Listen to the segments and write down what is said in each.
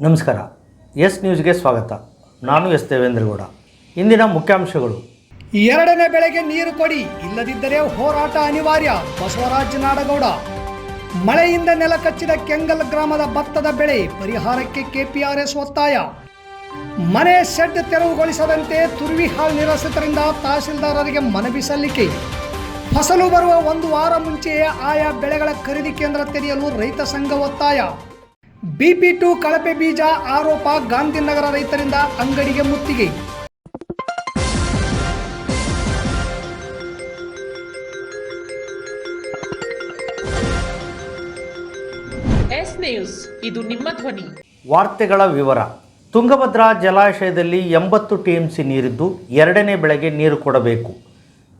ನಮಸ್ಕಾರ. ಎಸ್ ನ್ಯೂಸ್ಗೆ ಸ್ವಾಗತ. ನಾನು ಎಸ್ ದೇವೇಂದ್ರಗೌಡ ಇಂದಿನ ಮುಖ್ಯಾಂಶಗಳು. ಎರಡನೇ ಬೆಳೆಗೆ ನೀರು ಕೊಡಿ. ಇಲ್ಲದಿದ್ದರೆ ಹೋರಾಟ ಅನಿವಾರ್ಯ. ಬಸವರಾಜ ನಾಡಗೌಡ. ಮಳೆಯಿಂದ ನೆಲ ಕಚ್ಚಿದ ಕೆಂಗಲ್ ಗ್ರಾಮದ ಭತ್ತದ ಬೆಳೆ ಪರಿಹಾರಕ್ಕೆ ಕೆಪಿಆರ್ಎಸ್ ಒತ್ತಾಯ. ಮನೆ ಶೆಡ್ ತೆರವುಗೊಳಿಸದಂತೆ ತುರ್ವಿಹಾಳ್ ನಿರಸಿತರಿಂದ ತಹಸೀಲ್ದಾರರಿಗೆ ಮನವಿ ಸಲ್ಲಿಕೆ. ಫಸಲು ಬರುವ ಒಂದು ವಾರ ಮುಂಚೆಯೇ ಆಯಾ ಬೆಳೆಗಳ ಖರೀದಿ ಕೇಂದ್ರ ತೆರೆಯಲು ರೈತ ಸಂಘ ಒತ್ತಾಯ. ಬಿಪಿ ಟು ಕಳಪೆ ಬೀಜ ಆರೋಪ ಗಾಂಧಿನಗರ ರೈತರಿಂದ ಅಂಗಡಿಗೆ ಮುತ್ತಿಗೆ. ಎಸ್ ನ್ಯೂಸ್ ಇದು ನಿಮ್ಮ ಧ್ವನಿ. ವಾರ್ತೆಗಳ ವಿವರ. ತುಂಗಭದ್ರಾ ಜಲಾಶಯದಲ್ಲಿ ಎಂಬತ್ತು ಟಿಎಂಸಿ ನೀರಿದ್ದು ಎರಡನೇ ಬೆಳೆಗೆ ನೀರು ಕೊಡಬೇಕು.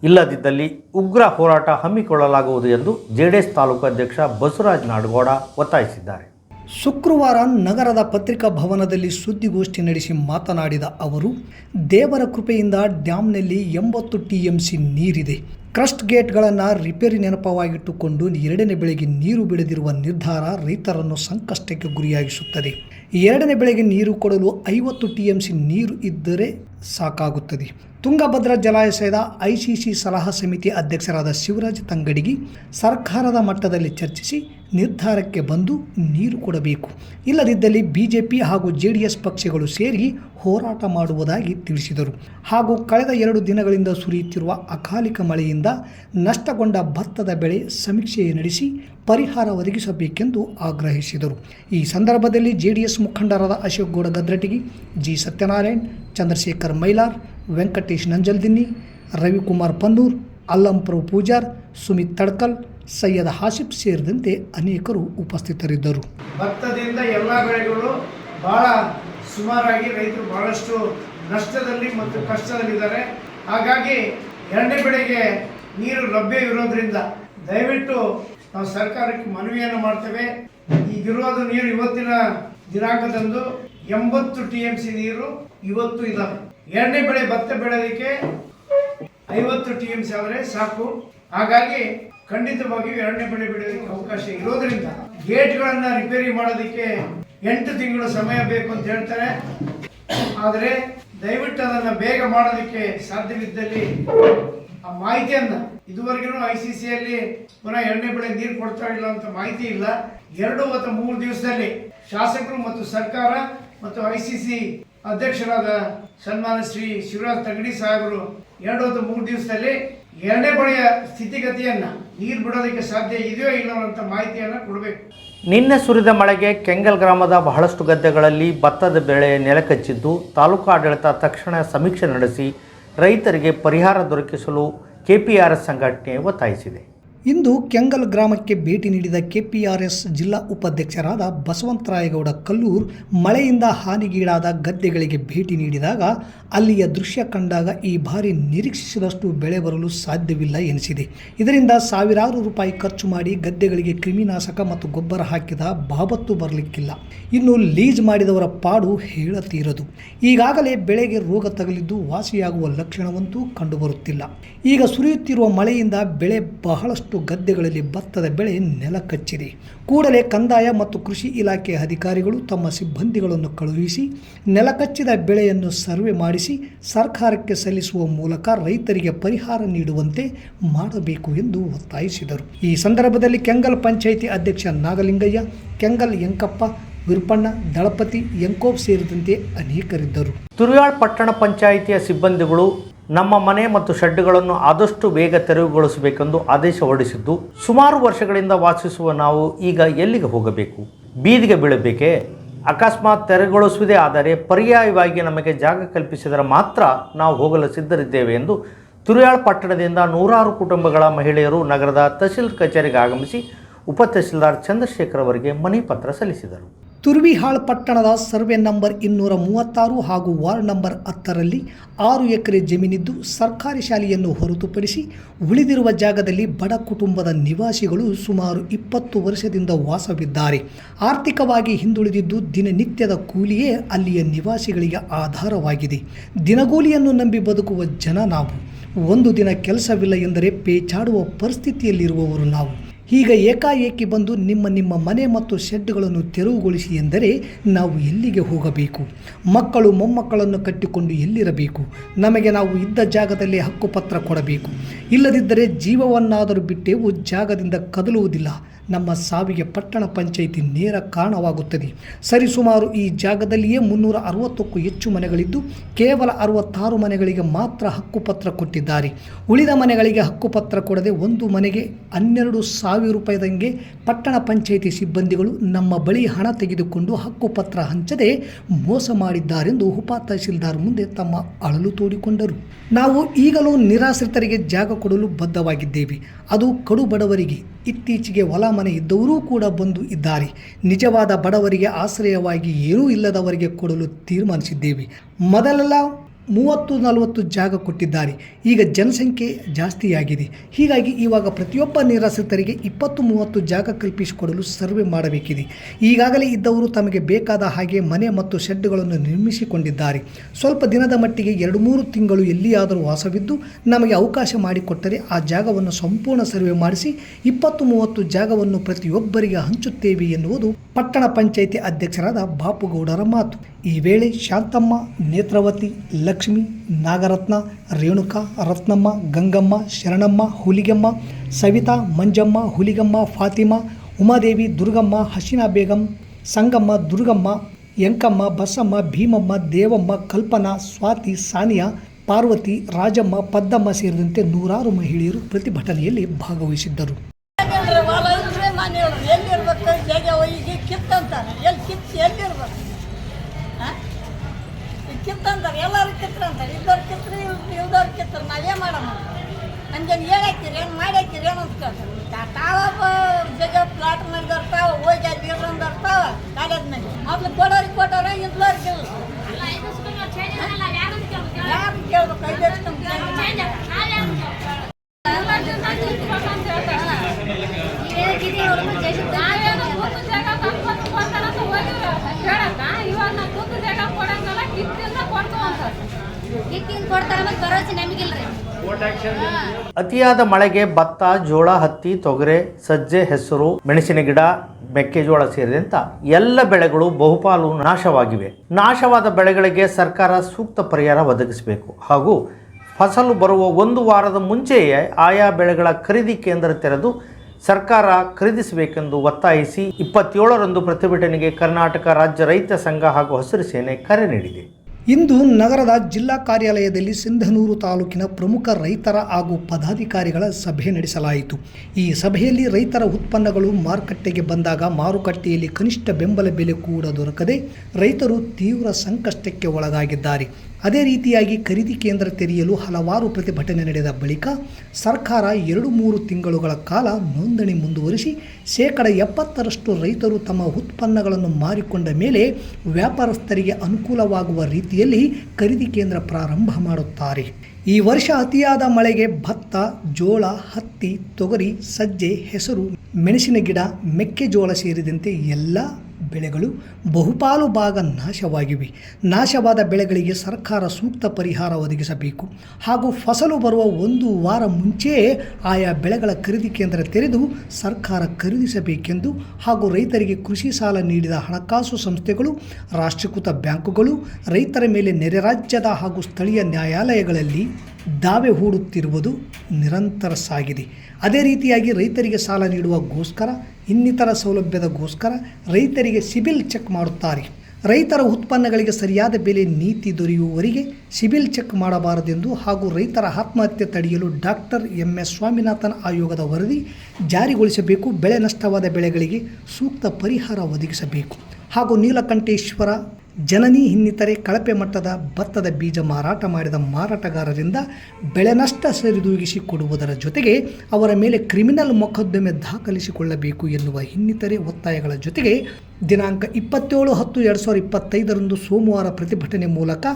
ಇಲ್ಲದಿದ್ದಲ್ಲಿ ಉಗ್ರ ಹೋರಾಟ ಹಮ್ಮಿಕೊಳ್ಳಲಾಗುವುದು ಎಂದು ಜೆಡಿಎಸ್ ತಾಲೂಕು ಅಧ್ಯಕ್ಷ ಬಸವರಾಜ್ ನಾಡಗೌಡ ಒತ್ತಾಯಿಸಿದ್ದಾರೆ. ಶುಕ್ರವಾರ ನಗರದ ಪತ್ರಿಕಾ ಭವನದಲ್ಲಿ ಸುದ್ದಿಗೋಷ್ಠಿ ನಡೆಸಿ ಮಾತನಾಡಿದ ಅವರು, ದೇವರ ಕೃಪೆಯಿಂದ ಡ್ಯಾಂನಲ್ಲಿ ಎಂಬತ್ತು ಟಿ ಎಂ ಸಿ ನೀರಿದೆ. ಕ್ರಸ್ಟ್ ಗೇಟ್ಗಳನ್ನು ರಿಪೇರಿ ನೆನಪವಾಗಿಟ್ಟುಕೊಂಡು ಎರಡನೇ ಬೆಳೆಗೆ ನೀರು ಬಿಡದಿರುವ ನಿರ್ಧಾರ ರೈತರನ್ನು ಸಂಕಷ್ಟಕ್ಕೆ ಗುರಿಯಾಗಿಸುತ್ತದೆ. ಎರಡನೇ ಬೆಳೆಗೆ ನೀರು ಕೊಡಲು ಐವತ್ತು ಟಿ ಎಂ ಸಿ ನೀರು ಇದ್ದರೆ ಸಾಕಾಗುತ್ತದೆ. ತುಂಗಭದ್ರಾ ಜಲಾಶಯದ ಐಸಿಸಿ ಸಲಹಾ ಸಮಿತಿ ಅಧ್ಯಕ್ಷರಾದ ಶಿವರಾಜ್ ತಂಗಡಿಗಿ ಸರ್ಕಾರದ ಮಟ್ಟದಲ್ಲಿ ಚರ್ಚಿಸಿ ನಿರ್ಧಾರಕ್ಕೆ ಬಂದು ನೀರು ಕೊಡಬೇಕು. ಇಲ್ಲದಿದ್ದಲ್ಲಿ ಬಿಜೆಪಿ ಹಾಗೂ ಜೆಡಿಎಸ್ ಪಕ್ಷಗಳು ಸೇರಿ ಹೋರಾಟ ಮಾಡುವುದಾಗಿ ತಿಳಿಸಿದರು. ಹಾಗೂ ಕಳೆದ ಎರಡು ದಿನಗಳಿಂದ ಸುರಿಯುತ್ತಿರುವ ಅಕಾಲಿಕ ಮಳೆಯಿಂದ ನಷ್ಟಗೊಂಡ ಭತ್ತದ ಬೆಳೆ ಸಮೀಕ್ಷೆ ನಡೆಸಿ ಪರಿಹಾರ ಒದಗಿಸಬೇಕೆಂದು ಆಗ್ರಹಿಸಿದರು. ಈ ಸಂದರ್ಭದಲ್ಲಿ ಜೆಡಿಎಸ್ ಮುಖಂಡರಾದ ಅಶೋಕ್ ಗೌಡ ಗದ್ರಟಿಗಿ, ಜಿ ಸತ್ಯನಾರಾಯಣ್, ಚಂದ್ರಶೇಖರ್ ಮೈಲಾರ್ ವೆಂಕಟೇಶ್ ನಂಜಲ್ದಿನ್ನಿ, ರವಿಕುಮಾರ್ ಪನ್ನೂರ್, ಅಲ್ಲಂಪ್ರಭು ಪೂಜಾರ್, ಸುಮಿತ್ ತಡ್ಕಲ್, ಸೈಯದ್ ಹಾಸಿಫ್ ಸೇರಿದಂತೆ ಅನೇಕರು ಉಪಸ್ಥಿತರಿದ್ದರು. ಭತ್ತದಿಂದ ಎಲ್ಲ ಬೆಳೆಗಳು ಬಹಳ ಸುಮಾರಾಗಿ ರೈತರು ಬಹಳಷ್ಟು ನಷ್ಟದಲ್ಲಿ ಮತ್ತು ಕಷ್ಟದಲ್ಲಿದ್ದಾರೆ. ಹಾಗಾಗಿ ಎರಡನೇ ಬೆಳೆಗೆ ನೀರು ಲಭ್ಯ ಇರೋದ್ರಿಂದ ದಯವಿಟ್ಟು ನಾವು ಸರ್ಕಾರಕ್ಕೆ ಮನವಿಯನ್ನು ಮಾಡ್ತೇವೆ. ಈಗಿರೋದು ನೀರು ಇವತ್ತಿನ ದಿನಾಂಕದಂದು ಎಂಬತ್ತು ಟಿ ಎಂ ಸಿ ನೀರು ಇವತ್ತು ಇದ್ದಾವೆ ಎರಡನೇ ಬೆಳೆ ಭತ್ತ ಬೆಳೆಯೋದಕ್ಕೆ ಐವತ್ತು ಟಿ ಎಂ ಸಿ ಆದರೆ ಸಾಕು. ಹಾಗಾಗಿ ಖಂಡಿತವಾಗಿಯೂ ಎರಡನೇ ಬೆಳೆ ಬೆಳೆಯೋದಕ್ಕೆ ಅವಕಾಶ ಇರೋದ್ರಿಂದ ಗೇಟ್ಗಳನ್ನು ರಿಪೇರಿ ಮಾಡೋದಕ್ಕೆ ಎಂಟು ತಿಂಗಳು ಸಮಯ ಬೇಕು ಅಂತ ಹೇಳ್ತಾರೆ. ಆದರೆ ದಯವಿಟ್ಟು ಅದನ್ನು ಬೇಗ ಮಾಡೋದಕ್ಕೆ ಸಾಧ್ಯವಿದ್ದಲ್ಲಿ ಆ ಮಾಹಿತಿಯನ್ನ ಇದುವರೆಗೂ ಐ ಸಿ ಸಿಯಲ್ಲಿ ಪುನಃ ಎರಡನೇ ಬೆಳೆ ನೀರು ಕೊಡ್ತಾ ಇಲ್ಲ ಅಂತ ಮಾಹಿತಿ ಇಲ್ಲ. ಎರಡು ಅಥವಾ ಮೂರು ದಿವಸದಲ್ಲಿ ಶಾಸಕರು ಮತ್ತು ಸರ್ಕಾರ ಮತ್ತು ಐ ಸಿ ಸಿ ಅಧ್ಯಕ್ಷರಾದ ಸನ್ಮಾನ ಶ್ರೀ ಶಿವರಾಜ್ ತಂಗಡಿ ಸಾಹೇಬರು ಎರಡು ಹೊತ್ತು ಮೂರು ದಿವಸದಲ್ಲಿ ಎರಡನೇ ಬಳೆಯ ಸ್ಥಿತಿಗತಿಯನ್ನು ನೀರು ಬಿಡೋದಕ್ಕೆ ಸಾಧ್ಯ ಇದೆಯೋ ಇಲ್ಲವೋ ಅಂತ ಮಾಹಿತಿಯನ್ನ ಕೊಡಬೇಕು. ನಿನ್ನೆ ಸುರಿದ ಮಳೆಗೆ ಕೆಂಗಲ್ ಗ್ರಾಮದ ಬಹಳಷ್ಟು ಗದ್ದೆಗಳಲ್ಲಿ ಭತ್ತದ ಬೆಳೆ ನೆಲಕಚ್ಚಿದ್ದು ತಾಲೂಕು ಆಡಳಿತ ತಕ್ಷಣ ಸಮೀಕ್ಷೆ ನಡೆಸಿ ರೈತರಿಗೆ ಪರಿಹಾರ ದೊರಕಿಸಲು ಕೆಪಿಆರ್ಎಸ್ ಸಂಘಟನೆ ಒತ್ತಾಯಿಸಿದೆ. ಇಂದು ಕೆಂಗಲ್ ಗ್ರಾಮಕ್ಕೆ ಭೇಟಿ ನೀಡಿದ ಕೆಪಿಆರ್ಎಸ್ ಜಿಲ್ಲಾ ಉಪಾಧ್ಯಕ್ಷರಾದ ಬಸವಂತರಾಯಗೌಡ ಕಲ್ಲೂರ್ ಮಳೆಯಿಂದ ಹಾನಿಗೀಡಾದ ಗದ್ದೆಗಳಿಗೆ ಭೇಟಿ ನೀಡಿದಾಗ ಅಲ್ಲಿಯ ದೃಶ್ಯ ಕಂಡಾಗ ಈ ಬಾರಿ ನಿರೀಕ್ಷಿಸಿದಷ್ಟು ಬೆಳೆ ಬರಲು ಸಾಧ್ಯವಿಲ್ಲ ಎನಿಸಿದೆ. ಇದರಿಂದ ಸಾವಿರಾರು ರೂಪಾಯಿ ಖರ್ಚು ಮಾಡಿ ಗದ್ದೆಗಳಿಗೆ ಕ್ರಿಮಿನಾಶಕ ಮತ್ತು ಗೊಬ್ಬರ ಹಾಕಿದ ಬಾಬತ್ತು ಬರಲಿಕ್ಕಿಲ್ಲ. ಇನ್ನು ಲೀಜ್ ಮಾಡಿದವರ ಪಾಡು ಹೇಳತೀರದು. ಈಗಾಗಲೇ ಬೆಳೆಗೆ ರೋಗ ತಗಲಿದ್ದು ವಾಸಿಯಾಗುವ ಲಕ್ಷಣವಂತೂ ಕಂಡುಬರುತ್ತಿಲ್ಲ. ಈಗ ಸುರಿಯುತ್ತಿರುವ ಮಳೆಯಿಂದ ಬೆಳೆ ಬಹಳಷ್ಟು ಗದ್ದೆಗಳಲ್ಲಿ ಭತ್ತದ ಬೆಳೆ ನೆಲ ಕಚ್ಚಿದೆ ಕೂಡಲೇ ಕಂದಾಯ ಮತ್ತು ಕೃಷಿ ಇಲಾಖೆ ಅಧಿಕಾರಿಗಳು ತಮ್ಮ ಸಿಬ್ಬಂದಿಗಳನ್ನು ಕಳುಹಿಸಿ ನೆಲಕಚ್ಚಿದ ಬೆಳೆಯನ್ನು ಸರ್ವೆ ಮಾಡಿಸಿ ಸರ್ಕಾರಕ್ಕೆ ಸಲ್ಲಿಸುವ ಮೂಲಕ ರೈತರಿಗೆ ಪರಿಹಾರ ನೀಡುವಂತೆ ಮಾಡಬೇಕು ಎಂದು ಒತ್ತಾಯಿಸಿದರು. ಈ ಸಂದರ್ಭದಲ್ಲಿ ಕೆಂಗಲ್ ಪಂಚಾಯಿತಿ ಅಧ್ಯಕ್ಷ ನಾಗಲಿಂಗಯ್ಯ, ಕೆಂಗಲ್ ಯಂಕಪ್ಪ ವಿರುಪಣ್ಣ, ದಳಪತಿ ಯಂಕೋಬ್ ಸೇರಿದಂತೆ ಅನೇಕರಿದ್ದರು. ತುರಿಯಾಳ್ ಪಟ್ಟಣ ಪಂಚಾಯಿತಿಯ ಸಿಬ್ಬಂದಿಗಳು ನಮ್ಮ ಮನೆ ಮತ್ತು ಶೆಡ್ಗಳನ್ನು ಆದಷ್ಟು ಬೇಗ ತೆರವುಗೊಳಿಸಬೇಕೆಂದು ಆದೇಶ ಹೊರಡಿಸಿದ್ದು, ಸುಮಾರು ವರ್ಷಗಳಿಂದ ವಾಸಿಸುವ ನಾವು ಈಗ ಎಲ್ಲಿಗೆ ಹೋಗಬೇಕು? ಬೀದಿಗೆ ಬೀಳಬೇಕೇ? ಅಕಸ್ಮಾತ್ ತೆರವುಗೊಳಿಸುವುದೇ ಆದರೆ ಪರ್ಯಾಯವಾಗಿ ನಮಗೆ ಜಾಗ ಕಲ್ಪಿಸಿದರೆ ಮಾತ್ರ ನಾವು ಹೋಗಲು ಸಿದ್ಧರಿದ್ದೇವೆ ಎಂದು ತುರಿಯಾಳ್ ಪಟ್ಟಣದಿಂದ ನೂರಾರು ಕುಟುಂಬಗಳ ಮಹಿಳೆಯರು ನಗರದ ತಹಶೀಲ್ ಕಚೇರಿಗೆ ಆಗಮಿಸಿ ಉಪ ತಹಶೀಲ್ದಾರ್ ಚಂದ್ರಶೇಖರ್ ಅವರಿಗೆ ಮನೆ ಪತ್ರ ಸಲ್ಲಿಸಿದರು. ತುರ್ವಿಹಾಳ್ ಪಟ್ಟಣದ ಸರ್ವೆ ನಂಬರ್ ಇನ್ನೂರ ಮೂವತ್ತಾರು ಹಾಗೂ ವಾರ್ಡ್ ನಂಬರ್ ಹತ್ತರಲ್ಲಿ ಆರು ಎಕರೆ ಜಮೀನಿದ್ದು ಸರ್ಕಾರಿ ಶಾಲೆಯನ್ನು ಹೊರತುಪಡಿಸಿ ಉಳಿದಿರುವ ಜಾಗದಲ್ಲಿ ಬಡ ಕುಟುಂಬದ ನಿವಾಸಿಗಳು ಸುಮಾರು ಇಪ್ಪತ್ತು ವರ್ಷದಿಂದ ವಾಸವಿದ್ದಾರೆ. ಆರ್ಥಿಕವಾಗಿ ಹಿಂದುಳಿದಿದ್ದು ದಿನನಿತ್ಯದ ಕೂಲಿಯೇ ಅಲ್ಲಿಯ ನಿವಾಸಿಗಳಿಗೆ ಆಧಾರವಾಗಿದೆ. ದಿನಗೂಲಿಯನ್ನು ನಂಬಿ ಬದುಕುವ ಜನ ನಾವು. ಒಂದು ದಿನ ಕೆಲಸವಿಲ್ಲ ಎಂದರೆ ಪೇಚಾಡುವ ಪರಿಸ್ಥಿತಿಯಲ್ಲಿರುವವರು ನಾವು. ಈಗ ಏಕಾಏಕಿ ಬಂದು ನಿಮ್ಮ ನಿಮ್ಮ ಮನೆ ಮತ್ತು ಶೆಡ್ಗಳನ್ನು ತೆರವುಗೊಳಿಸಿ ಎಂದರೆ ನಾವು ಎಲ್ಲಿಗೆ ಹೋಗಬೇಕು? ಮಕ್ಕಳು ಮೊಮ್ಮಕ್ಕಳನ್ನು ಕಟ್ಟಿಕೊಂಡು ಎಲ್ಲಿರಬೇಕು? ನಮಗೆ ನಾವು ಇದ್ದ ಜಾಗದಲ್ಲಿ ಹಕ್ಕುಪತ್ರ ಕೊಡಬೇಕು. ಇಲ್ಲದಿದ್ದರೆ ಜೀವವನ್ನಾದರೂ ಬಿಟ್ಟೆವು ಜಾಗದಿಂದ ಕದಲುವುದಿಲ್ಲ. ನಮ್ಮ ಸಾವಿಗೆ ಪಟ್ಟಣ ಪಂಚಾಯಿತಿ ನೇರ ಕಾರಣವಾಗುತ್ತದೆ. ಸರಿಸುಮಾರು ಈ ಜಾಗದಲ್ಲಿಯೇ ಮುನ್ನೂರ ಅರವತ್ತಕ್ಕೂ ಹೆಚ್ಚು ಮನೆಗಳಿದ್ದು, ಕೇವಲ ಅರವತ್ತಾರು ಮನೆಗಳಿಗೆ ಮಾತ್ರ ಹಕ್ಕುಪತ್ರ ಕೊಟ್ಟಿದ್ದಾರೆ. ಉಳಿದ ಮನೆಗಳಿಗೆ ಹಕ್ಕುಪತ್ರ ಕೊಡದೆ ಒಂದು ಮನೆಗೆ ಹನ್ನೆರಡು ಸಾವಿರ ರೂಪಾಯಿದಂಗೆ ಪಟ್ಟಣ ಪಂಚಾಯಿತಿ ಸಿಬ್ಬಂದಿಗಳು ನಮ್ಮ ಬಳಿ ಹಣ ತೆಗೆದುಕೊಂಡು ಹಕ್ಕುಪತ್ರ ಹಂಚದೆ ಮೋಸ ಮಾಡಿದ್ದಾರೆಂದು ಉಪ ತಹಸೀಲ್ದಾರ್ ಮುಂದೆ ತಮ್ಮ ಅಳಲು ತೋಡಿಕೊಂಡರು. ನಾವು ಈಗಲೂ ನಿರಾಶ್ರಿತರಿಗೆ ಜಾಗ ಕೊಡಲು ಬದ್ಧವಾಗಿದ್ದೇವೆ. ಅದು ಕಡು ಬಡವರಿಗೆ ಇತ್ತೀಚೆಗೆ ಹೊಲ ಮನೆ ಇದ್ದವರೂ ಕೂಡ ಬಂದು ಇದ್ದಾರೆ. ನಿಜವಾದ ಬಡವರಿಗೆ ಆಶ್ರಯವಾಗಿ ಏನೂ ಇಲ್ಲದವರಿಗೆ ಕೊಡಲು ತೀರ್ಮಾನಿಸಿದ್ದೇವೆ. ಮೊದಲೆಲ್ಲ ಮೂವತ್ತು ನಲವತ್ತು ಜಾಗ ಕೊಟ್ಟಿದ್ದಾರೆ. ಈಗ ಜನಸಂಖ್ಯೆ ಜಾಸ್ತಿಯಾಗಿದೆ. ಹೀಗಾಗಿ ಇವಾಗ ಪ್ರತಿಯೊಬ್ಬ ನಿರಾಶ್ರಿತರಿಗೆ ಇಪ್ಪತ್ತು ಮೂವತ್ತು ಜಾಗ ಕಲ್ಪಿಸಿಕೊಡಲು ಸರ್ವೆ ಮಾಡಬೇಕಿದೆ. ಈಗಾಗಲೇ ಇದ್ದವರು ತಮಗೆ ಬೇಕಾದ ಹಾಗೆ ಮನೆ ಮತ್ತು ಶೆಡ್ಗಳನ್ನು ನಿರ್ಮಿಸಿಕೊಂಡಿದ್ದಾರೆ. ಸ್ವಲ್ಪ ದಿನದ ಮಟ್ಟಿಗೆ ಎರಡು ಮೂರು ತಿಂಗಳು ಎಲ್ಲಿಯಾದರೂ ವಾಸವಿದ್ದು ನಮಗೆ ಅವಕಾಶ ಮಾಡಿಕೊಟ್ಟರೆ ಆ ಜಾಗವನ್ನು ಸಂಪೂರ್ಣ ಸರ್ವೆ ಮಾಡಿಸಿ ಇಪ್ಪತ್ತು ಮೂವತ್ತು ಜಾಗವನ್ನು ಪ್ರತಿಯೊಬ್ಬರಿಗೆ ಹಂಚುತ್ತೇವೆ ಎನ್ನುವುದು ಪಟ್ಟಣ ಪಂಚಾಯಿತಿ ಅಧ್ಯಕ್ಷರಾದ ಬಾಪುಗೌಡರ ಮಾತು. ಈ ವೇಳೆ ಶಾಂತಮ್ಮ, ನೇತ್ರಾವತಿ, ಲಕ್ಷ್ಮಿ ನಾಗರತ್ನ, ರೇಣುಕಾ, ರತ್ನಮ್ಮ, ಗಂಗಮ್ಮ, ಶರಣಮ್ಮ, ಹುಲಿಗಮ್ಮ, ಸವಿತಾ, ಮಂಜಮ್ಮ, ಹುಲಿಗಮ್ಮ, ಫಾತಿಮಾ, ಉಮಾದೇವಿ, ದುರ್ಗಮ್ಮ, ಹಸೀನಾ ಬೇಗಂ, ಸಂಗಮ್ಮ, ದುರ್ಗಮ್ಮ ಯಂಕಮ್ಮ ಬಸಮ್ಮ, ಭೀಮಮ್ಮ, ದೇವಮ್ಮ, ಕಲ್ಪನಾ, ಸ್ವಾತಿ, ಸಾನಿಯಾ, ಪಾರ್ವತಿ, ರಾಜಮ್ಮ, ಪದ್ದಮ್ಮ ಸೇರಿದಂತೆ ನೂರಾರು ಮಹಿಳೆಯರು ಪ್ರತಿಭಟನೆಯಲ್ಲಿ ಭಾಗವಹಿಸಿದ್ದರು. ಎಲ್ಲಿರ್ಬೇಕು ಕಿತ್ತಂತಾರೆ. ಎಲ್ಲಿ ಕಿತ್ತು, ಎಲ್ಲಿರ್ಬೇಕು? ಕಿತ್ತಂತಾರೆ ಎಲ್ಲರೂ ಕಿತ್ತಂತಾರೆ ಇದ್ದವ್ರು ಕಿತ್ರ ಇಲ್ದವ್ರು ಕಿತ್ರ ನಾವೇ ಮಾಡೋಣ ನಮ್ಗೇನು ಹೇಳಾಕಿರಿ ಏನು ಮಾಡಾಕಿರಿ ಏನು ಅಂತ ಕೇಳ್ತಾರೆ. ತಾವ ಜಗ ಪ್ಲಾಟ್ ಮಾಡಿದವ್ರು ತಾವ ಹೋಗಿ ಅಲ್ಲಿ ಇರೋಂದವ್ರು ತಾವ ಕಾಲೇಜ್ ಮೇಲೆ ಮೊದ್ಲು ಕೊಡೋರಿಗೆ ಕೊಟ್ಟವ್ರ ಇದ್ಲವ್ರಿಗೆ ಯಾರು ಕೇಳ್ಬೇಕು? ಐದು ಕೊಡ್ತಾರ ಮತ್ತೆ ಅತಿಯಾದ ಮಳೆಗೆ ಭತ್ತ ಜೋಳ ಹತ್ತಿ ತೊಗರೆ ಸಜ್ಜೆ ಹೆಸರು ಮೆಣಸಿನ ಗಿಡ ಮೆಕ್ಕೆಜೋಳ ಸೇರಿದಂತ ಎಲ್ಲ ಬೆಳೆಗಳು ಬಹುಪಾಲು ನಾಶವಾಗಿವೆ. ನಾಶವಾದ ಬೆಳೆಗಳಿಗೆ ಸರ್ಕಾರ ಸೂಕ್ತ ಪರಿಹಾರ ಒದಗಿಸಬೇಕು. ಹಾಗೂ ಫಸಲು ಬರುವ ಒಂದು ವಾರದ ಮುಂಚೆಯೇ ಆಯಾ ಬೆಳೆಗಳ ಖರೀದಿ ಕೇಂದ್ರ ತೆರೆದು ಸರ್ಕಾರ ಖರೀದಿಸಬೇಕೆಂದು ಒತ್ತಾಯಿಸಿ ಇಪ್ಪತ್ತೇಳರಂದು ಪ್ರತಿಭಟನೆಗೆ ಕರ್ನಾಟಕ ರಾಜ್ಯ ರೈತ ಸಂಘ ಹಾಗೂ ಹಸಿರು ಸೇನೆ ಕರೆ ನೀಡಿದೆ. ಇಂದು ನಗರದ ಜಿಲ್ಲಾ ಕಾರ್ಯಾಲಯದಲ್ಲಿ ಸಿಂಧನೂರು ತಾಲೂಕಿನ ಪ್ರಮುಖ ರೈತರ ಹಾಗೂ ಪದಾಧಿಕಾರಿಗಳ ಸಭೆ ನಡೆಸಲಾಯಿತು. ಈ ಸಭೆಯಲ್ಲಿ ರೈತರ ಉತ್ಪನ್ನಗಳು ಮಾರುಕಟ್ಟೆಗೆ ಬಂದಾಗ ಮಾರುಕಟ್ಟೆಯಲ್ಲಿ ಕನಿಷ್ಠ ಬೆಂಬಲ ಬೆಲೆ ಕೂಡ ದೊರಕದೆ ರೈತರು ತೀವ್ರ ಸಂಕಷ್ಟಕ್ಕೆ ಒಳಗಾಗಿದ್ದಾರೆ. ಅದೇ ರೀತಿಯಾಗಿ ಖರೀದಿ ಕೇಂದ್ರ ತೆರೆಯಲು ಹಲವಾರು ಪ್ರತಿಭಟನೆ ನಡೆದ ಬಳಿಕ ಸರ್ಕಾರ ಎರಡು ಮೂರು ತಿಂಗಳುಗಳ ಕಾಲ ನೋಂದಣಿ ಮುಂದುವರಿಸಿ ಶೇಕಡ ಎಪ್ಪತ್ತರಷ್ಟು ರೈತರು ತಮ್ಮ ಉತ್ಪನ್ನಗಳನ್ನು ಮಾರಿಕೊಂಡ ಮೇಲೆ ವ್ಯಾಪಾರಸ್ಥರಿಗೆ ಅನುಕೂಲವಾಗುವ ರೀತಿಯಲ್ಲಿ ಖರೀದಿ ಕೇಂದ್ರ ಪ್ರಾರಂಭ ಮಾಡುತ್ತಾರೆ. ಈ ವರ್ಷ ಅತಿಯಾದ ಮಳೆಗೆ ಭತ್ತ, ಜೋಳ, ಹತ್ತಿ, ತೊಗರಿ, ಸಜ್ಜೆ, ಹೆಸರು, ಮೆಣಸಿನ ಗಿಡ, ಮೆಕ್ಕೆಜೋಳ ಸೇರಿದಂತೆ ಎಲ್ಲ ಬೆಳೆಗಳು ಬಹುಪಾಲು ಭಾಗ ನಾಶವಾಗಿವೆ. ನಾಶವಾದ ಬೆಳೆಗಳಿಗೆ ಸರ್ಕಾರ ಸೂಕ್ತ ಪರಿಹಾರ ಒದಗಿಸಬೇಕು. ಹಾಗೂ ಫಸಲು ಬರುವ ಒಂದು ವಾರ ಮುಂಚೆಯೇ ಆಯಾ ಬೆಳೆಗಳ ಖರೀದಿ ಕೇಂದ್ರ ತೆರೆದು ಸರ್ಕಾರ ಖರೀದಿಸಬೇಕೆಂದು ಹಾಗೂ ರೈತರಿಗೆ ಕೃಷಿ ಸಾಲ ನೀಡಿದ ಹಣಕಾಸು ಸಂಸ್ಥೆಗಳು, ರಾಷ್ಟ್ರೀಕೃತ ಬ್ಯಾಂಕುಗಳು, ರೈತರ ಮೇಲೆ ನೆರೆ ರಾಜ್ಯದ ಹಾಗೂ ಸ್ಥಳೀಯ ನ್ಯಾಯಾಲಯಗಳಲ್ಲಿ ದಾವೆ ಹೂಡುತ್ತಿರುವುದು ನಿರಂತರ ಸಾಗಿದೆ. ಅದೇ ರೀತಿಯಾಗಿ ರೈತರಿಗೆ ಸಾಲ ನೀಡುವಗೋಸ್ಕರ, ಇನ್ನಿತರ ಸೌಲಭ್ಯದಗೋಸ್ಕರ ರೈತರಿಗೆ ಸಿಬಿಲ್ ಚೆಕ್ ಮಾಡುತ್ತಾರೆ. ರೈತರ ಉತ್ಪನ್ನಗಳಿಗೆ ಸರಿಯಾದ ಬೆಲೆ ನೀತಿ ದೊರೆಯುವವರಿಗೆ ಸಿಬಿಲ್ ಚೆಕ್ ಮಾಡಬಾರದೆಂದು ಹಾಗೂ ರೈತರ ಆತ್ಮಹತ್ಯೆ ತಡೆಯಲು ಡಾಕ್ಟರ್ ಎಂ ಎಸ್ ಸ್ವಾಮಿನಾಥನ್ ಆಯೋಗದ ವರದಿ ಜಾರಿಗೊಳಿಸಬೇಕು, ಬೆಳೆ ನಷ್ಟವಾದ ಬೆಳೆಗಳಿಗೆ ಸೂಕ್ತ ಪರಿಹಾರ ಒದಗಿಸಬೇಕು. ಹಾಗೂ ನೀಲಕಂಠೇಶ್ವರ ಜನನಿ ಇನ್ನಿತರೆ ಕಳಪೆ ಮಟ್ಟದ ಭತ್ತದ ಬೀಜ ಮಾರಾಟ ಮಾಡಿದ ಮಾರಾಟಗಾರರಿಂದ ಬೆಳೆ ನಷ್ಟ ಸರಿದೂಗಿಸಿ ಕೊಡುವುದರ ಜೊತೆಗೆ ಅವರ ಮೇಲೆ ಕ್ರಿಮಿನಲ್ ಮೊಕದ್ದಮೆ ದಾಖಲಿಸಿಕೊಳ್ಳಬೇಕು ಎನ್ನುವ ಇನ್ನಿತರೆ ಒತ್ತಾಯಗಳ ಜೊತೆಗೆ ದಿನಾಂಕ ಇಪ್ಪತ್ತೇಳು ಹತ್ತು ಎರಡು ಸಾವಿರದ ಇಪ್ಪತ್ತೈದರಂದು ಸೋಮವಾರ ಪ್ರತಿಭಟನೆ ಮೂಲಕ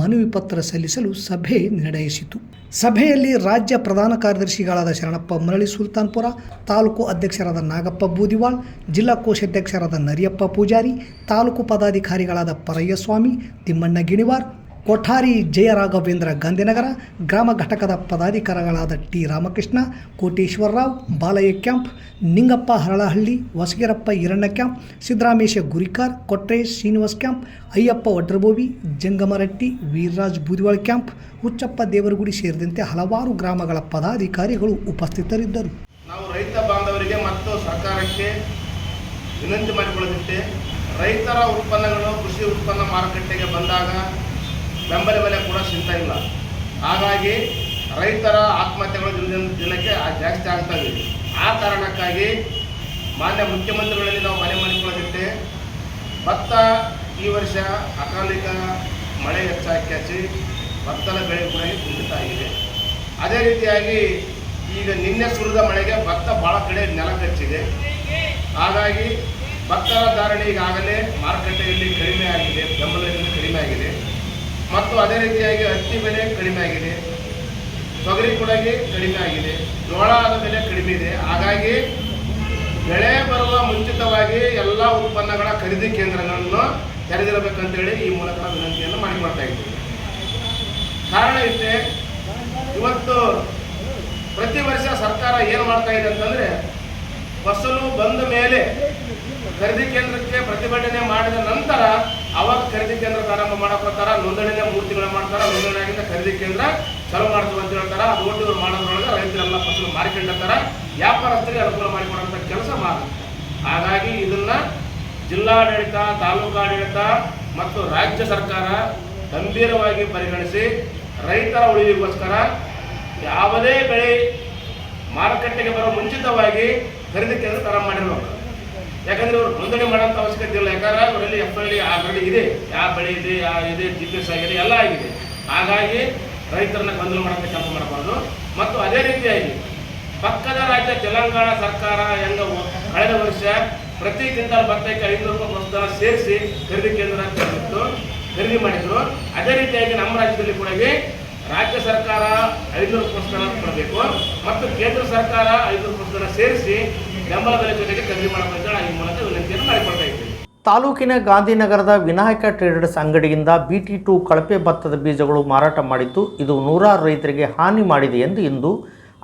ಮನವಿ ಪತ್ರ ಸಲ್ಲಿಸಲು ಸಭೆ ನಿರ್ಣಯಿಸಿತು. ಸಭೆಯಲ್ಲಿ ರಾಜ್ಯ ಪ್ರಧಾನ ಕಾರ್ಯದರ್ಶಿಗಳಾದ ಶರಣಪ್ಪ ಮರಳಿ ಸುಲ್ತಾನ್ಪುರ, ತಾಲೂಕು ಅಧ್ಯಕ್ಷರಾದ ನಾಗಪ್ಪ ಬೂದಿವಾಳ್, ಜಿಲ್ಲಾ ಕೋಶಾಧ್ಯಕ್ಷರಾದ ನರಿಯಪ್ಪ ಪೂಜಾರಿ, ತಾಲೂಕು ಪದಾಧಿಕಾರಿಗಳಾದ ಪರಯ್ಯಸ್ವಾಮಿ ತಿಮ್ಮಣ್ಣ ಗಿಣಿವಾರ್ ಕೊಠಾರಿ ಜಯರಾಘವೇಂದ್ರ ಗಾಂಧಿನಗರ, ಗ್ರಾಮ ಘಟಕದ ಪದಾಧಿಕಾರಿಗಳಾದ T Ramakrishna, Koteshwararao, Balaiah camp, Ningappa Haralahalli Vasagirappa Iranna camp, Siddaramesha Gurikar Kotresh Srinivas camp, Ayyappa Odrabovi Jangamaratti, Veeraraj Budiwal camp, Huchappa Devaragudi ಸೇರಿದಂತೆ ಹಲವಾರು ಗ್ರಾಮಗಳ ಪದಾಧಿಕಾರಿಗಳು ಉಪಸ್ಥಿತರಿದ್ದರು. ನಾವು ರೈತ ಬಾಂಧವರಿಗೆ ಮತ್ತು ಸರ್ಕಾರಕ್ಕೆ ವಿನಂತಿ ಮಾಡಿಕೊಳ್ಳುತ್ತಿದ್ದೆ. ರೈತರ ಉತ್ಪನ್ನಗಳು ಕೃಷಿ ಉತ್ಪನ್ನ ಮಾರುಕಟ್ಟೆಗೆ ಬಂದಾಗ ಬೆಂಬಲ ಬೆಲೆ ಕೂಡ ಸಿಗ್ತಾ ಇಲ್ಲ. ಹಾಗಾಗಿ ರೈತರ ಆತ್ಮಹತ್ಯೆಗಳು ದಿನದಿಂದ ದಿನಕ್ಕೆ ಜಾಸ್ತಿ ಆಗ್ತಾ ಇದೆ. ಆ ಕಾರಣಕ್ಕಾಗಿ ಮಾನ್ಯ ಮುಖ್ಯಮಂತ್ರಿಗಳಲ್ಲಿ ನಾವು ಮನೆ ಮಾಡಿಕೊಳ್ಳುತ್ತಿದ್ದೆ ಭತ್ತ ಈ ವರ್ಷ ಅಕಾಲಿಕ ಮಳೆ ಹೆಚ್ಚಾಗಿ ಭತ್ತದ ಬೆಳೆ ಕೂಡ ಕುಂಠಿತ ಆಗಿದೆ ಅದೇ ರೀತಿಯಾಗಿ ಈಗ ನಿನ್ನೆ ಸುರಿದ ಮಳೆಗೆ ಭತ್ತ ಭಾಳ ಕಡೆ ನೆಲ ಕಚ್ಚಿದೆ ಹಾಗಾಗಿ ಭತ್ತದ ಧಾರಣೆ ಈಗಾಗಲೇ ಮಾರುಕಟ್ಟೆಯಲ್ಲಿ ಕಡಿಮೆ ಆಗಿದೆ, ಬೆಂಬಲದಿಂದ ಕಡಿಮೆ ಆಗಿದೆ. ಮತ್ತು ಅದೇ ರೀತಿಯಾಗಿ ಹತ್ತಿ ಬೆಲೆ ಕಡಿಮೆ ಆಗಿದೆ. ತೊಗರಿ ಕೂಡಗೆ ಕಡಿಮೆ ಆಗಿದೆ. ಜೋಳದ ಬೆಲೆ ಕಡಿಮೆ ಇದೆ. ಹಾಗಾಗಿ ಬೆಳೆ ಬರುವ ಮುಂಚಿತವಾಗಿ ಎಲ್ಲ ಉತ್ಪನ್ನಗಳ ಖರೀದಿ ಕೇಂದ್ರಗಳನ್ನು ತೆರೆದಿರಬೇಕಂತೇಳಿ ಈ ಮೂಲಕ ವಿನಂತಿಯನ್ನು ಮಾಡ್ತಾ ಇದ್ದೀವಿ. ಕಾರಣ ಇದೆ ಇವತ್ತು ಪ್ರತಿ ವರ್ಷ ಸರ್ಕಾರ ಏನು ಮಾಡ್ತಾ ಇದೆ ಅಂತಂದರೆ, ಫಸಲು ಬಂದ ಮೇಲೆ ಖರೀದಿ ಕೇಂದ್ರಕ್ಕೆ ಪ್ರತಿಭಟನೆ ಮಾಡಿದ ನಂತರ ಅವಾಗ ಖರೀದಿ ಕೇಂದ್ರ ಪ್ರಾರಂಭ ಮಾಡಕೊತಾರ ನೋಂದಣಿನ ಮೂರು ತಿಂಗಳು ಮಾಡ್ತಾರ ನೋಂದಣಿ ಆಗಿಂದ ಖರೀದಿ ಕೇಂದ್ರ ಚಾಲು ಮಾಡ್ತೀವಿ ಅಂತ ಹೇಳ್ತಾರ. ಅದು ಒಟ್ಟು ಮಾಡೋದ್ರೊಳಗೆ ರೈತರೆಲ್ಲ ಫಸಲು ಮಾರಿಕೊಂಡಿರ್ತಾರ ವ್ಯಾಪಾರಸ್ಥರಿಗೆ ಅನುಕೂಲ ಮಾಡಿಕೊಡುವಂಥ ಕೆಲಸ ಮಾಡುತ್ತೆ ಹಾಗಾಗಿ ಇದನ್ನ ಜಿಲ್ಲಾಡಳಿತ ತಾಲೂಕಾಡಳಿತ ಮತ್ತು ರಾಜ್ಯ ಸರ್ಕಾರ ಗಂಭೀರವಾಗಿ ಪರಿಗಣಿಸಿ ರೈತರ ಉಳಿವಿಗೋಸ್ಕರ ಯಾವುದೇ ಬೆಳೆ ಮಾರುಕಟ್ಟೆಗೆ ಬರೋ ಮುಂಚಿತವಾಗಿ ಖರೀದಿ ಕೇಂದ್ರ ಪ್ರಾರಂಭ ಮಾಡಿರ್ಬೇಕು. ಯಾಕಂದ್ರೆ ಅವ್ರು ನೋಂದಣಿ ಮಾಡೋಂಥ ಅವಶ್ಯಕತೆ ಇಲ್ಲ. ಯಾಕಂದ್ರೆ ಅವರಲ್ಲಿ ಎಫ್ ಐ ಡಿ ಆಲ್ರೆಡಿ ಇದೆ. ಯಾವ ಬೆಳೆ ಇದೆ ಯಾವ ಇದೆ ಜಿ ಪಿ ಎಸ್ ಆಗಿದೆ, ಎಲ್ಲ ಆಗಿದೆ. ಹಾಗಾಗಿ ರೈತರನ್ನ ಗೊಂದಲ ಮಾಡೋಕ್ಕೆ ಕೆಲಸ ಮಾಡಬಾರ್ದು. ಮತ್ತು ಅದೇ ರೀತಿಯಾಗಿ ಪಕ್ಕದ ರಾಜ್ಯ ತೆಲಂಗಾಣ ಸರ್ಕಾರ ಹೆಂಗ ಕಳೆದ ವರ್ಷ ಪ್ರತಿ ಕ್ವಿಂಟಲ್ ಭತ್ತಕ್ಕೆ ಐದು ರೂಪಾಯಿ ಪ್ರೋತ್ಸಾಹ ಸೇರಿಸಿ ಖರೀದಿ ಕೇಂದ್ರ ತೆರೆದಿತ್ತು ಖರೀದಿ ಮಾಡಿದ್ರು. ಅದೇ ರೀತಿಯಾಗಿ ನಮ್ಮ ರಾಜ್ಯದಲ್ಲಿ ಕೂಡ ರಾಜ್ಯ ಸರ್ಕಾರ ಐನೂರು ಪುಸ್ತಕ ಕೊಡಬೇಕು. ಮತ್ತು ಕೇಂದ್ರ ಸರ್ಕಾರ ಐನೂರು ಪುಸ್ತಕ ಸೇರಿಸಿ ಬೆಂಬಲ ಬೆಲೆ ಜೊತೆಗೆ ಖರೀದಿ ಈ ಮೂಲಕ ವಿನಂತಿಯನ್ನು ಮಾಡಿಕೊಳ್ತಾ ತಾಲೂಕಿನ ಗಾಂಧಿನಗರದ ವಿನಾಯಕ ಟ್ರೇಡರ್ಸ್ ಅಂಗಡಿಯಿಂದ ಬಿಟಿ ಟು ಕಳಪೆ ಭತ್ತದ ಬೀಜಗಳು ಮಾರಾಟ ಮಾಡಿದ್ದು, ಇದು ನೂರಾರು ರೈತರಿಗೆ ಹಾನಿ ಮಾಡಿದೆ ಎಂದು ಇಂದು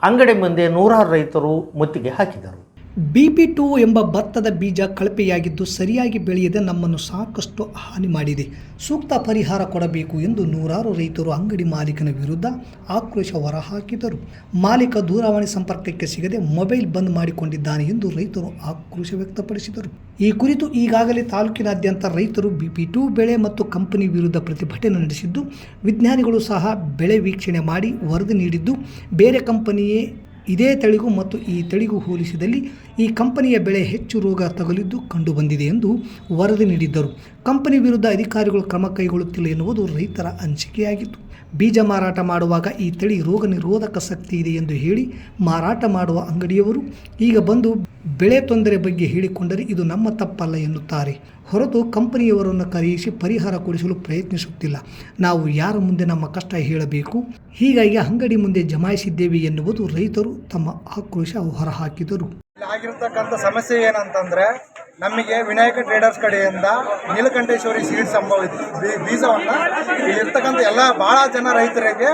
ಅಂಗಡಿ ಮುಂದೆ ನೂರಾರು ರೈತರು ಮುತ್ತಿಗೆ ಹಾಕಿದರು. ಬಿ ಪಿ ಟು ಎಂಬ ಭತ್ತದ ಬೀಜ ಕಳಪೆಯಾಗಿದ್ದು ಸರಿಯಾಗಿ ಬೆಳೆಯದೆ ನಮ್ಮನ್ನು ಸಾಕಷ್ಟು ಹಾನಿ ಮಾಡಿದೆ. ಸೂಕ್ತ ಪರಿಹಾರ ಕೊಡಬೇಕು ಎಂದು ನೂರಾರು ರೈತರು ಅಂಗಡಿ ಮಾಲೀಕನ ವಿರುದ್ಧ ಆಕ್ರೋಶ ಹೊರಹಾಕಿದರು. ಮಾಲೀಕ ದೂರವಾಣಿ ಸಂಪರ್ಕಕ್ಕೆ ಸಿಗದೆ ಮೊಬೈಲ್ ಬಂದ್ ಮಾಡಿಕೊಂಡಿದ್ದಾನೆ ಎಂದು ರೈತರು ಆಕ್ರೋಶ ವ್ಯಕ್ತಪಡಿಸಿದರು. ಈ ಕುರಿತು ಈಗಾಗಲೇ ತಾಲೂಕಿನಾದ್ಯಂತ ರೈತರು ಬಿ ಪಿ ಟು ಬೆಳೆ ಮತ್ತು ಕಂಪನಿ ವಿರುದ್ಧ ಪ್ರತಿಭಟನೆ ನಡೆಸಿದ್ದು, ವಿಜ್ಞಾನಿಗಳು ಸಹ ಬೆಳೆ ವೀಕ್ಷಣೆ ಮಾಡಿ ವರದಿ ನೀಡಿದ್ದು, ಬೇರೆ ಕಂಪನಿಯೇ ಇದೇ ತಳಿಗೂ ಮತ್ತು ಈ ತಳಿಗೂ ಹೋಲಿಸಿದಲ್ಲಿ ಈ ಕಂಪನಿಯ ಬೆಳೆ ಹೆಚ್ಚು ರೋಗ ತಗುಲಿದ್ದು ಕಂಡುಬಂದಿದೆ ಎಂದು ವರದಿ ನೀಡಿದ್ದರು. ಕಂಪನಿ ವಿರುದ್ಧ ಅಧಿಕಾರಿಗಳು ಕ್ರಮ ಕೈಗೊಳ್ಳುತ್ತಿಲ್ಲ ಎನ್ನುವುದು ರೈತರ ಅನಿಸಿಕೆಯಾಗಿತ್ತು. ಬೀಜ ಮಾರಾಟ ಮಾಡುವಾಗ ಈ ತಳಿ ರೋಗ ನಿರೋಧಕ ಶಕ್ತಿ ಇದೆ ಎಂದು ಹೇಳಿ ಮಾರಾಟ ಮಾಡುವ ಅಂಗಡಿಯವರು ಈಗ ಬಂದು ಬೆಳೆ ತೊಂದರೆ ಬಗ್ಗೆ ಹೇಳಿಕೊಂಡರೆ ಇದು ನಮ್ಮ ತಪ್ಪಲ್ಲ ಎನ್ನುತ್ತಾರೆ. ಹೊರತು ಕಂಪನಿಯವರನ್ನು ಕರೆಯಿಸಿ ಪರಿಹಾರ ಕೊಡಿಸಲು ಪ್ರಯತ್ನಿಸುತ್ತಿಲ್ಲ. ನಾವು ಯಾರ ಮುಂದೆ ನಮ್ಮ ಕಷ್ಟ ಹೇಳಬೇಕು? ಹೀಗಾಗಿ ಅಂಗಡಿ ಮುಂದೆ ಜಮಾಯಿಸಿದ್ದೇವೆ ಎನ್ನುವುದು ರೈತರು ತಮ್ಮ ಆಕ್ರೋಶ ಹೊರಹಾಕಿದರು. ಆಗಿರ್ತಕ್ಕಂಥ ಸಮಸ್ಯೆ ಏನಂತಂದರೆ, ನಮಗೆ ವಿನಾಯಕ ಟ್ರೇಡರ್ಸ್ ಕಡೆಯಿಂದ ನೀಲಕಂಠೇಶ್ವರಿ ಸೀಡ್ ಸಂಭವ ಬೀಜವನ್ನು ಇಲ್ಲಿರ್ತಕ್ಕಂಥ ಎಲ್ಲ ಬಹಳ ಜನ ರೈತರಿಗೆ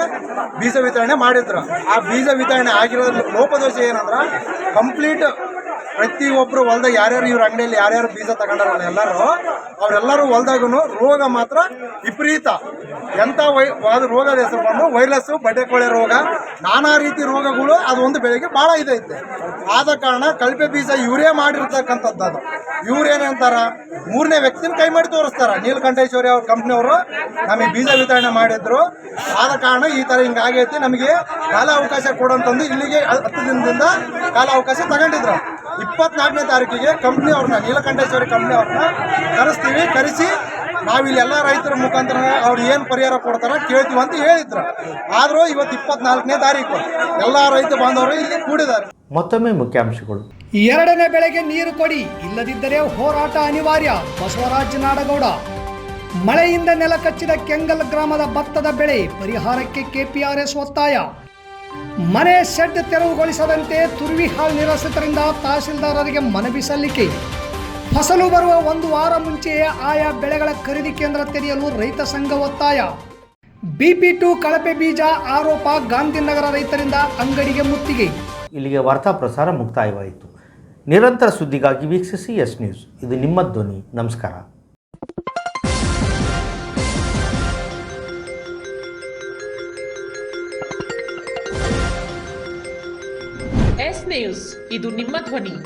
ಬೀಜ ವಿತರಣೆ ಮಾಡಿದ್ರು. ಆ ಬೀಜ ವಿತರಣೆ ಆಗಿರೋದ್ರ ಲೋಪದೋಷ ಏನಂದ್ರೆ ಕಂಪ್ಲೀಟ್ ಪ್ರತಿಯೊಬ್ಬರು ಹೊಲ್ದಾಗ ಯಾರ್ಯಾರು ಇವ್ರ ಅಂಗಡಿಯಲ್ಲಿ ಯಾರ್ಯಾರು ಬೀಜ ತಗೊಂಡಾರಲ್ಲ ಎಲ್ಲರೂ, ಅವರೆಲ್ಲರೂ ಹೊಲ್ದಾಗೂ ರೋಗ ಮಾತ್ರ ವಿಪರೀತ. ಎಂಥ ವೈ ಅದು ರೋಗದ ಹೆಸರು ಬಂದು ವೈರಸ್ಸು, ಬಡ್ಡೆಕೊಳೆ ರೋಗ, ನಾನಾ ರೀತಿ ರೋಗಗಳು, ಅದು ಒಂದು ಬೆಳೆಗೆ ಭಾಳ ಇದೈತೆ. ಆದ ಕಾರಣ ಕಳಪೆ ಬೀಜ ಇವರೇ ಮಾಡಿರ್ತಕ್ಕಂಥದ್ದು ಅದು. ಇವ್ರು ಅಂತಾರೆ? ಮೂರನೇ ವ್ಯಕ್ತಿನ ಕೈ ಮಾಡಿ ತೋರಿಸ್ತಾರೆ. ನೀಲಕಂಠೇಶ್ವರಿ ಅವ್ರ ಕಂಪ್ನಿಯವರು ನಮಗೆ ಬೀಜ ವಿತರಣೆ ಮಾಡಿದ್ರು. ಆದ ಕಾರಣ ಈ ಥರ ಹಿಂಗಾಗೈತಿ ನಮಗೆ ಕಾಲ ಅವಕಾಶ ಕೊಡಂತಂದು ಇಲ್ಲಿಗೆ ಹತ್ತು ದಿನದಿಂದ ಕಾಲ ಅವಕಾಶ ತಗೊಂಡಿದ್ರು. ಇಪ್ಪತ್ನಾಲ್ಕನೇ ತಾರೀಕಿಗೆ ಕಂಪ್ನಿ ಅವ್ರನ್ನ, ನೀಲಕಂಠೇಶ್ವರಿ ಕಂಪ್ನಿ ಅವ್ರನ್ನ ಕರೆಸ್ತೀವಿ. ಕರೆಸಿ ನಾವಿಲ್ಲಿ ಎಲ್ಲ ರೈತರ ಮುಖಾಂತರ ಅವ್ರು ಏನು ಪರಿಹಾರ ಕೊಡ್ತಾರ ಕೇಳ್ತೀವಿ ಅಂತ ಹೇಳಿದ್ರು. ಆದರೂ ಇವತ್ತು ಇಪ್ಪತ್ನಾಲ್ಕನೇ ತಾರೀಕು. ಎಲ್ಲ ರೈತ ಬಾಂಧವರು ಇಲ್ಲಿ ಕೂಡಿದ್ದಾರೆ. ಮತ್ತೊಮ್ಮೆ ಮುಖ್ಯಾಂಶಗಳು. ಎರಡನೇ ಬೆಳೆಗೆ ನೀರು ಕೊಡಿ. ಇಲ್ಲದಿದ್ದರೆ ಹೋರಾಟ ಅನಿವಾರ್ಯ. ಬಸವರಾಜ ನಾಡಗೌಡ. ಮಳೆಯಿಂದ ನೆಲ ಕಚ್ಚಿದ ಕೆಂಗಲ್ ಗ್ರಾಮದ ಭತ್ತದ ಬೆಳೆ ಪರಿಹಾರಕ್ಕೆ ಕೆಪಿಆರ್ಎಸ್ ಒತ್ತಾಯ. ಮನೆ ಶೆಡ್ ತೆರವುಗೊಳಿಸದಂತೆ ತುರ್ವಿಹಾಳ್ ನಿರಾಶ್ರಿತರಿಂದ ತಹಸೀಲ್ದಾರರಿಗೆ ಮನವಿ ಸಲ್ಲಿಕೆ. ಫಸಲು ಬರುವ ಒಂದು ವಾರ ಮುಂಚೆಯೇ ಆಯಾ ಬೆಳೆಗಳ ಖರೀದಿ ಕೇಂದ್ರ ತೆರೆಯಲು ರೈತ ಸಂಘ ಒತ್ತಾಯ. ಬಿಪಿ ಟು ಕಳಪೆ ಬೀಜ ಆರೋಪ ಗಾಂಧಿನಗರ ರೈತರಿಂದ ಅಂಗಡಿಗೆ ಮುತ್ತಿಗೆ. ಇಲ್ಲಿಗೆ ವಾರ್ತಾ ಪ್ರಸಾರ ಮುಕ್ತಾಯವಾಯಿತು. ನಿರಂತರ ಸುದ್ದಿಗಾಗಿ ವೀಕ್ಷಿಸಿ ಎಸ್ ನ್ಯೂಸ್. ಇದು ನಿಮ್ಮ ಧ್ವನಿ. ನಮಸ್ಕಾರ. S news. ಇದು ನಿಮ್ಮ ಧ್ವನಿ.